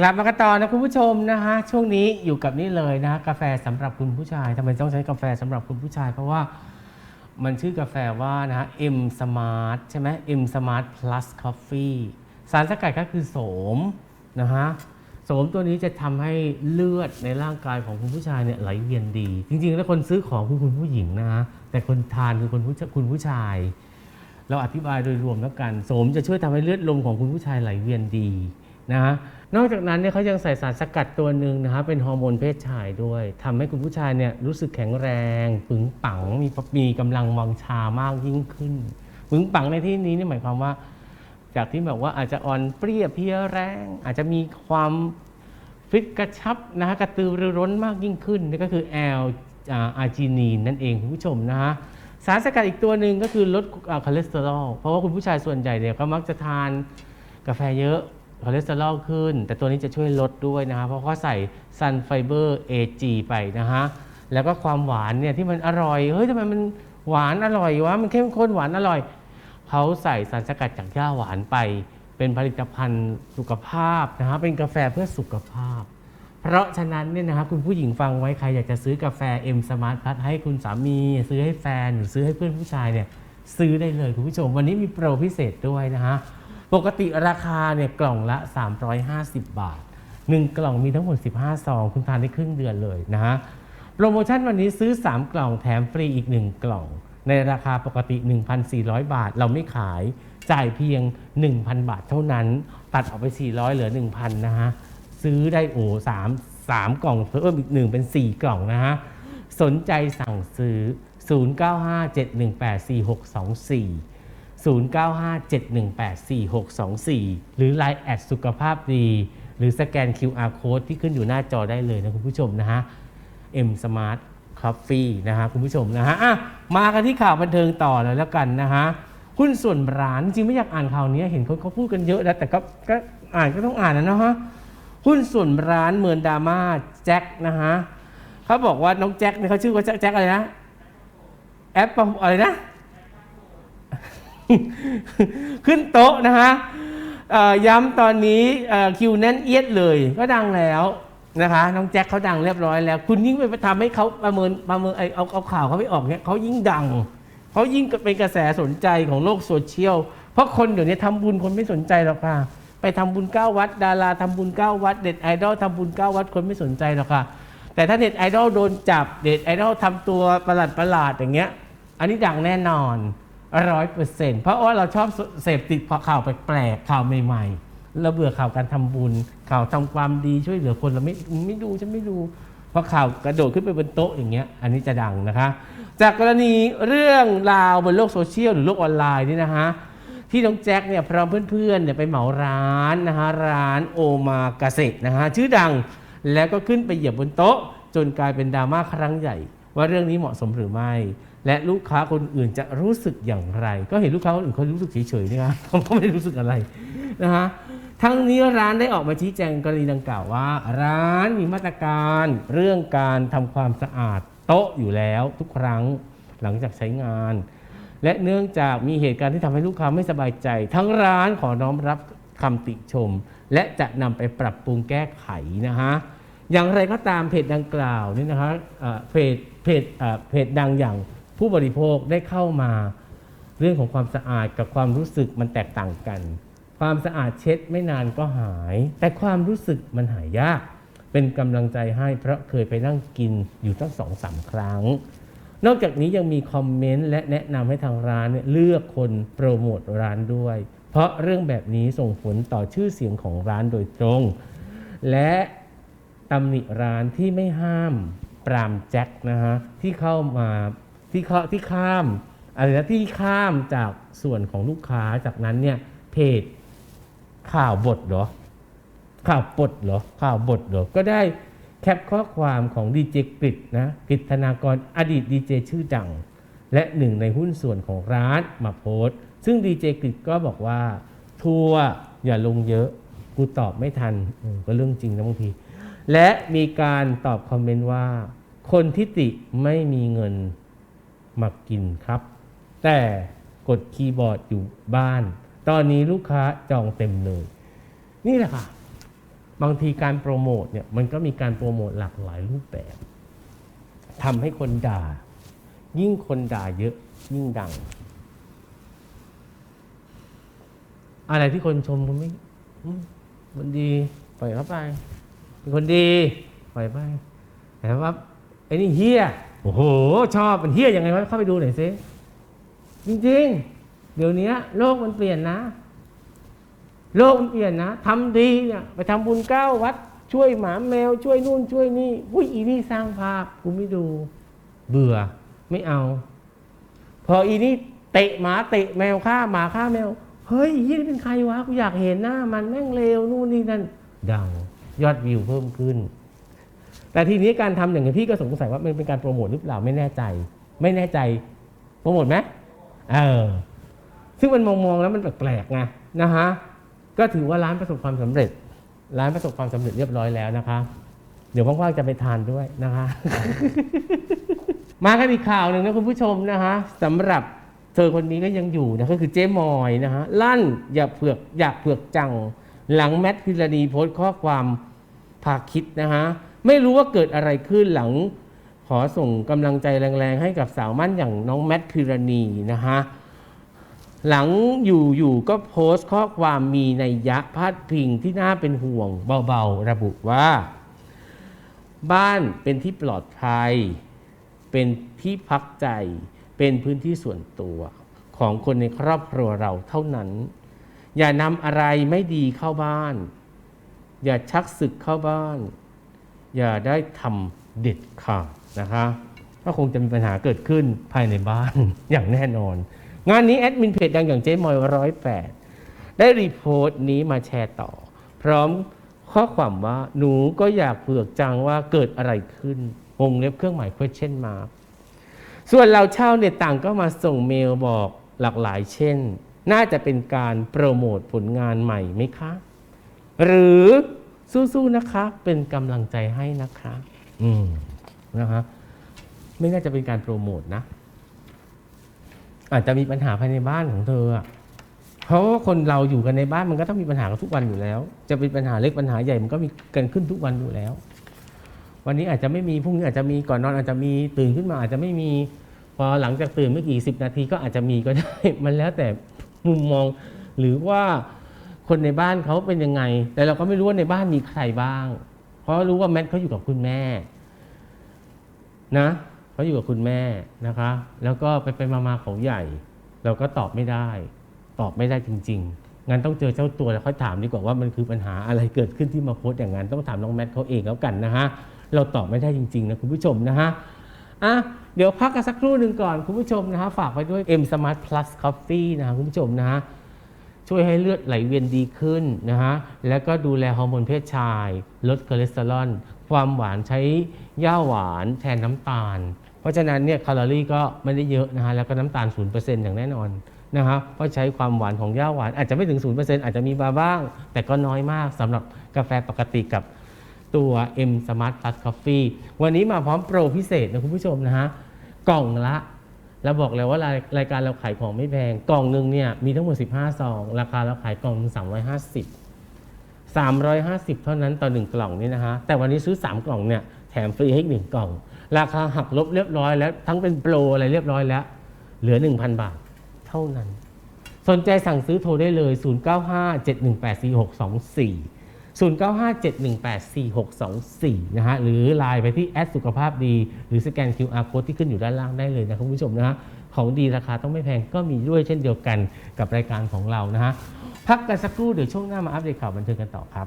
กลับมากันต่อนะคุณผู้ชมนะฮะช่วงนี้อยู่กับนี่เลยนะฮะกาแฟสำหรับคุณผู้ชายทำไมต้องใช้กาแฟสำหรับคุณผู้ชาย เพราะว่ามันชื่อกาแฟว่านะฮะ M Smart ใช่ไหม M Smart Plus Coffee สารสกัดก็คือโสมนะฮะโสมตัวนี้จะทำให้เลือดในร่างกายของคุณผู้ชายเนี่ยไหลเวียนดี จริงๆ แล้วคนซื้อของคือคุณผู้หญิงนะฮะแต่คนทานคือคนผู้คุณผู้ชาย เราอธิบายโดยรวมแล้วกันโสมจะช่วยทำให้เลือดลมของคุณผู้ชายไหลเวียนดี นะนอกจากนั้นเนี่ยเขายังใส่สารสกัดตัวหนึ่งนะฮะเป็นฮอร์โมนเพศชายด้วยทำให้คุณผู้ชายเนี่ยรู้สึกแข็งแรงปึงปังมีมีกำลังวังชามากยิ่งขึ้นปึงปังในที่นี้นี่หมายความว่า จากที่แบบว่าอาจจะอ่อนเปรี้ยเพียแรง อาจจะมีความฟิตกระชับนะฮะกระตือรือร้นมากยิ่งขึ้นนี่ก็คือแอลอาร์จินีนนั่นเองคุณผู้ชมนะฮะสารสกัดอีกตัวหนึ่งก็คือลดคอเลสเตอรอลเพราะว่าคุณผู้ชายส่วนใหญ่เนี่ยก็มักจะทานกาแฟเยอะ คอเลสเตอรอลขึ้น แต่ตัวนี้จะช่วยลดด้วยนะฮะเพราะเขาใส่ซันไฟเบอร์ AG ไปนะฮะแล้วก็ความหวานเนี่ยที่มันอร่อยเฮ้ยทำไมมันหวานอร่อยวะมันเข้มข้นหวานอร่อยเขาใส่สารสกัดจากหญ้าหวานไป เป็นผลิตภัณฑ์สุขภาพนะฮะเป็นกาแฟเพื่อสุขภาพ เพราะฉะนั้นเนี่ยนะครับคุณผู้หญิงฟังไว้ใครอยากจะซื้อกาแฟ M Smart Plus ให้คุณสามี ซื้อให้แฟนหรือซื้อให้เพื่อนผู้ชายเนี่ยซื้อได้เลยคุณผู้ชม วันนี้มีโปรพิเศษด้วยนะฮะ ปกติราคาเนี่ยกล่องละ 350 บาท 1 กล่องมีทั้งหมด 15 ซอง คุณทานได้ครึ่งเดือนเลยนะฮะ โปรโมชั่นวันนี้ซื้อ 3 กล่องแถมฟรีอีก 1 กล่อง ในราคาปกติ 1,400 บาท เราไม่ขายจ่ายเพียง 1,000 บาทเท่านั้น ตัดออกไป 400 เหลือ 1,000 นะฮะ ซื้อได้โอ้สามสามกล่องเพิ่มอีกหนึ่งเป็น 4 กล่องนะฮะ สนใจสั่งซื้อ 0957184624 0957184624 หรือ Line แอดสุขภาพดี หรือสแกน QR Code ที่ขึ้นอยู่หน้าจอได้เลยนะคุณผู้ชมนะฮะ M Smart Coffee นะฮะคุณผู้ชมนะฮะอะมากันที่ข่าวบันเทิงต่อเลยแล้วกันนะฮะหุ้นส่วนร้านจริงไม่อยากอ่านข่าวนี้เห็นคนเขาพูดกันเยอะแล้วแต่ก็ก็อ่านก็ต้องอ่านนะเนาะฮะหุ้นส่วนร้านเมือนดาม่าแจ็คนะฮะเขาบอกว่าน้องแจ็คเนี่ยเขาชื่อว่าแจ็คอะไรนะแอปปะอะไรนะ ขึ้นโต๊ะนะฮะย้ำตอนนี้คิวแน่นเอียดเลยก็ดังแล้วนะคะน้องแจ็คเขาดังเรียบร้อยแล้ว คุณยิ่งไปทำให้เขาประเมินประเมินไอเอาเอาข่าวเขาไปออกเนี่ยเขายิ่งดังเขายิ่งเป็นกระแสสนใจของโลกโซเชียลเพราะคนเดี๋ยวนี้ทำบุญคนไม่สนใจหรอกค่ะ ไปทำบุญเก้าวัด ดาราทำบุญเก้าวัด เด็ดไอดอลทำบุญเก้าวัดคนไม่สนใจหรอกค่ะ แต่ถ้าเด็ดไอดอลโดนจับเด็ดไอดอลทำตัวประหลาดประหลาดอย่างเงี้ย อันนี้ดังแน่นอน ร้อยเปอร์เซ็นต์เพราะว่าเราชอบเสพติดข่าวแปลกๆข่าวใหม่ๆเราเบื่อข่าวการทำบุญ ข่าวทำความดีช่วยเหลือคนเราไม่ไม่ดูฉันไม่ดูเพราะข่าวกระโดดขึ้นไปบนโต๊ะอย่างเงี้ยอันนี้จะดังนะคะ จากกรณีเรื่องราวบนโลกโซเชียลหรือโลกออนไลน์นี่นะฮะที่น้องแจ็คเนี่ยพร้อมเพื่อนๆเนี่ยไปเหมาร้านนะฮะร้านโอมากาเซนะฮะชื่อดังแล้วก็ขึ้นไปเหยียบบนโต๊ะ จนกลายเป็นดราม่าครั้งใหญ่ ว่าเรื่องนี้เหมาะสมหรือไม่ และลูกค้าคนอื่นจะรู้สึกอย่างไร ก็เห็นลูกค้าคนอื่นเขารู้สึกเฉยๆนะครับเขาก็ไม่ได้รู้สึกอะไรนะฮะทั้งนี้ร้านได้ออกมาชี้แจงกรณีดังกล่าวว่า ร้านมีมาตรการเรื่องการทำความสะอาดโต๊ะอยู่แล้วทุกครั้งหลังจากใช้งาน และเนื่องจากมีเหตุการณ์ที่ทำให้ลูกค้าไม่สบายใจ ทั้งร้านขอน้อมรับคำติชม และจะนำไปปรับปรุงแก้ไขนะฮะอย่างไรก็ตามเพจดังกล่าวนี่นะคะเอ่อเพจเพจเพจดังอย่าง ผู้บริโภคได้เข้ามาเรื่องของความสะอาดกับความรู้สึกมันแตกต่างกัน ความสะอาดเช็ดไม่นานก็หาย แต่ความรู้สึกมันหายยาก เป็นกำลังใจให้เพราะเคยไปนั่งกินอยู่ตั้งสองสามครั้ง นอกจากนี้ยังมีคอมเมนต์และแนะนำให้ทางร้านเนี่ยเลือกคนโปรโมทร้านด้วย เพราะเรื่องแบบนี้ส่งผลต่อชื่อเสียงของร้านโดยตรง และตำหนิร้านที่ไม่ห้ามปรามแจ็คนะฮะที่เข้ามา ที่เขาที่ข้ามอะไรนะที่ข้ามจากส่วนของลูกค้าจากนั้นเนี่ยเพจข่าวบทเหรอ ข่าวบทเหรอ ข่าวบทเหรอ ก็ได้แคปข้อความของดีเจกริดนะกฤษธนากรอดีตดีเจชื่อดัง และหนึ่งในหุ้นส่วนของร้านมาโพสต์ซึ่งดีเจกริดก็บอกว่า ทัวร์อย่าลงเยอะ กูตอบไม่ทันก็เรื่องจริงนะบางที และมีการตอบคอมเมนต์ว่า คนที่ติไม่มีเงิน มากินครับ แต่กดคีย์บอร์ดอยู่บ้าน ตอนนี้ลูกค้าจองเต็มเลย นี่แหละค่ะ บางทีการโปรโมทเนี่ยมันก็มีการโปรโมทหลากหลายรูปแบบทำให้คนด่า ยิ่งคนด่าเยอะยิ่งดัง อะไรที่คนชมคุณไม่อืมมันดีปล่อยเข้าไป เป็นคนดีปล่อยไปแต่ว่าไอ้นี่เฮีย โอ้โห ชอบเป็นเฮี้ยยังไงวะเข้าไปดูหน่อยสิจริงๆ เดี๋ยวนี้โลกมันเปลี่ยนนะ โลกมันเปลี่ยนนะทำดีเนี่ยไปทำบุญเก้าวัด ช่วยหมาแมว ช่วยนู่นช่วยนี่อุ้ยอีนี่สร้างภาพกูไม่ดู เบื่อไม่เอา พออีนี่เตะหมาเตะแมวฆ่าหมาฆ่าแมว เฮ้ยยี่นี่เป็นใครวะกูอยากเห็นหน้า มันแม่งเลวนู่นนี่นั่นดังยอดวิวเพิ่มขึ้น แต่ทีนี้การทำอย่างนี้พี่ก็สงสัยว่ามันเป็นการโปรโมทหรือเปล่าไม่แน่ใจ ไม่แน่ใจโปรโมทไหมเออซึ่งมันมองมองๆแล้วมันแปลกๆไงนะฮะก็ถือว่าร้านประสบความสำเร็จ ร้านประสบความสำเร็จเรียบร้อยแล้วนะคะ เดี๋ยวว่างๆจะไปทานด้วยนะคะ มากันอีกข่าวหนึ่งนะคุณผู้ชมนะฮะสำหรับเธอคนนี้ก็ยังอยู่นะก็คือเจ๊มอยนะฮะลั่นอย่าเผือกอยากเผือกจังหลังแมทพิรณีโพสต์ข้อความพาคิดนะฮะ ไม่รู้ว่าเกิดอะไรขึ้นหลัง ขอส่งกำลังใจแรงๆ ให้กับสาวมั่นอย่างน้องแมทพิรณีนะฮะหลังอยู่อยู่ก็โพสต์ข้อความมีในยะพาดพิงที่น่าเป็นห่วงเบาๆ ระบุว่า บ้านเป็นที่ปลอดภัย เป็นที่พักใจ เป็นพื้นที่ส่วนตัวของคนในครอบครัวเราเท่านั้น อย่านำอะไรไม่ดีเข้าบ้าน อย่าชักศึกเข้าบ้าน อย่าได้ทำเด็ดขาดนะคะก็คงจะมีปัญหาเกิดขึ้นภายในบ้าน อย่างแน่นอน งานนี้แอดมินเพจดังอย่างเจ๊มอยร้อยแปดได้รีโพสต์นี้มาแชร์ต่อ พร้อมข้อความว่าหนูก็อยากเผือกจังว่าเกิดอะไรขึ้นวงเล็บเครื่องหมาย question mark ส่วนเราเช่าเนี่ยต่างก็มาส่งเมลบอกหลากหลายเช่น น่าจะเป็นการโปรโมทผลงานใหม่ไหมคะ หรือ สู้ๆนะคะ เป็นกำลังใจให้นะคะ อืมนะคะไม่น่าจะเป็นการโปรโมทนะ อาจจะมีปัญหาภายในบ้านของเธออะเพราะว่าคนเราอยู่กันในบ้านมันก็ต้องมีปัญหากันทุกวันอยู่แล้ว จะเป็นปัญหาเล็กปัญหาใหญ่มันก็มีกันขึ้นทุกวันอยู่แล้ว วันนี้อาจจะไม่มีพรุ่งนี้อาจจะมีก่อนนอนอาจจะมีตื่นขึ้นมา อาจจะไม่มีพอหลังจากตื่นไม่กี่สิบนาทีก็อาจจะมีก็ได้ มันแล้วแต่มุมมองหรือว่า คนในบ้านเขาเป็นยังไง แต่เราก็ไม่รู้ว่าในบ้านมีใครบ้าง เพราะรู้ว่าแมทเขาอยู่กับคุณแม่ นะเขาอยู่กับคุณแม่นะคะ แล้วก็ไปไปมามาเขาใหญ่ เราก็ตอบไม่ได้ ตอบไม่ได้จริง ๆ งั้นต้องเจอเจ้าตัวแล้วค่อยถามดีกว่าว่ามันคือปัญหาอะไรเกิดขึ้นที่มาโพสต์อย่างนั้นต้องถามน้องแมทเขาเองแล้วกันนะฮะเราตอบไม่ได้จริงๆนะคุณผู้ชมนะฮะอะเดี๋ยวพักกันสักครู่หนึ่งก่อนคุณผู้ชมนะฮะฝากไว้ด้วย M Smart Plus Coffee นะฮะคุณผู้ชมนะฮะ ช่วยให้เลือดไหลเวียนดีขึ้นนะฮะ แล้วก็ดูแลฮอร์โมนเพศชาย ลดคอเลสเตอรอล ความหวานใช้ย่าหวานแทนน้ำตาล เพราะฉะนั้นเนี่ยแคลอรี่ก็ไม่ได้เยอะนะฮะ แล้วก็น้ำตาล 0%อย่างแน่นอนนะฮะเพราะใช้ความหวานของย่าหวาน อาจจะไม่ถึง 0%อาจจะมีมาบ้าง แต่ก็น้อยมากสำหรับกาแฟปกติกับตัว M Smart Plus Coffee วันนี้มาพร้อมโปรพิเศษนะคุณผู้ชมนะฮะ กล่องละ เราบอกแล้วว่ารายรายการเราขายของไม่แพง กล่องหนึ่งเนี่ยมีทั้งหมด 15 ซอง ราคาเราขายกล่องหนึ่ง350 350 เท่านั้นต่อ 1 กล่องนี่นะฮะ แต่วันนี้ซื้อ 3 กล่องเนี่ยแถมฟรีให้อีกหนึ่งกล่อง ราคาหักลบเรียบร้อยแล้วทั้งเป็นโปรอะไรเรียบร้อยแล้ว เหลือ 1,000 บาทเท่านั้น สนใจสั่งซื้อโทรได้เลย 0957184624 0957184624 นะฮะ หรือไลน์ไปที่แอดสุขภาพดี หรือสแกน QR code ที่ขึ้นอยู่ด้านล่างได้เลยนะคุณผู้ชมนะฮะ ของดีราคาต้องไม่แพงก็มีด้วยเช่นเดียวกันกับรายการของเรานะฮะ พักกันสักครู่เดี๋ยวช่วงหน้ามาอัปเดตข่าวบันเทิงกันต่อครับ